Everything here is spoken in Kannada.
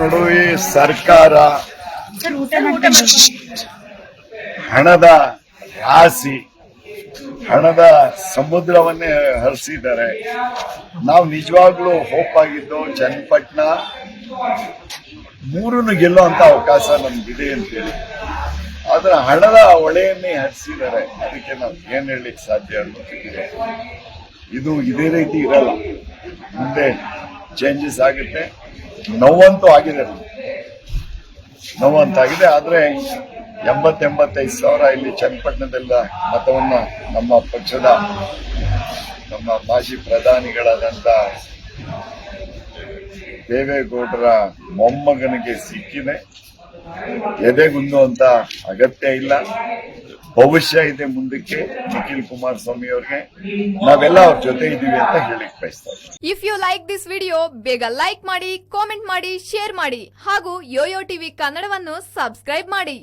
ನಡುವೆ ಸರ್ಕಾರ ಹಣದ ರಾಶಿ ಹಣದ ಸಮುದ್ರವನ್ನೇ ಹರಿಸಿದ್ದಾರೆ. ನಾವು ನಿಜವಾಗ್ಲೂ ಹೋಪ್ ಆಗಿದ್ದು ಚನ್ನಪಟ್ಟಣ ಮೂರನ್ನು ಗೆಲ್ಲೋ ಅಂತ ಅವಕಾಶ ನಮ್ಗಿದೆ ಅಂತೇಳಿ. ಆದ್ರೆ ಹಣದ ಹೊಳೆಯನ್ನೇ ಹರಿಸಿದ್ದಾರೆ. ಅದಕ್ಕೆ ನಾವು ಏನ್ ಹೇಳಲಿಕ್ಕೆ ಸಾಧ್ಯ ಅನ್ನೋದಿದೆ. ಇದು ಇದೇ ರೀತಿ ಇರಲ್ಲ. ಮುಂದೆ ಚೇಂಜಸ್ ಆಗುತ್ತೆ. ನೋವಂತೂ ಆಗಿದೆ. ನೋವಂತಾಗಿದೆ, ಆದ್ರೆ ಎಂಬತ್ತೆಂಬತ್ತೈದು ಸಾವಿರ ಇಲ್ಲಿ ಚನ್ನಪಟ್ಟಣದಲ್ಲ ಮತವನ್ನ ನಮ್ಮ ಪಕ್ಷದ, ನಮ್ಮ ಮಾಜಿ ಪ್ರಧಾನಿಗಳಾದಂತ ದೇವೇಗೌಡರ ಮೊಮ್ಮಗನಿಗೆ ಸಿಕ್ಕಿದೆ ಎದೆಗುಂದುವಂತ ಅಗತ್ಯ ಇಲ್ಲ ಭವಿಷ್ಯ ಇದೆ ಮುಂದಕ್ಕೆ ನಿಖಿಲ್ ಕುಮಾರಸ್ವಾಮಿ ಅವ್ರಿಗೆ ನಾವೆಲ್ಲ ಅವ್ರ ಜೊತೆ ಇದೀವಿ ಅಂತ ಹೇಳಿಕ್ ಬಯಸ್ತಾ if you like this video ಬೇಗ ಲೈಕ್ ಮಾಡಿ ಕಾಮೆಂಟ್ ಮಾಡಿ ಶೇರ್ ಮಾಡಿ ಹಾಗೂ ಯೋಯೋ ಟಿವಿ ಕನ್ನಡವನ್ನು ಸಬ್ಸ್ಕ್ರೈಬ್ ಮಾಡಿ.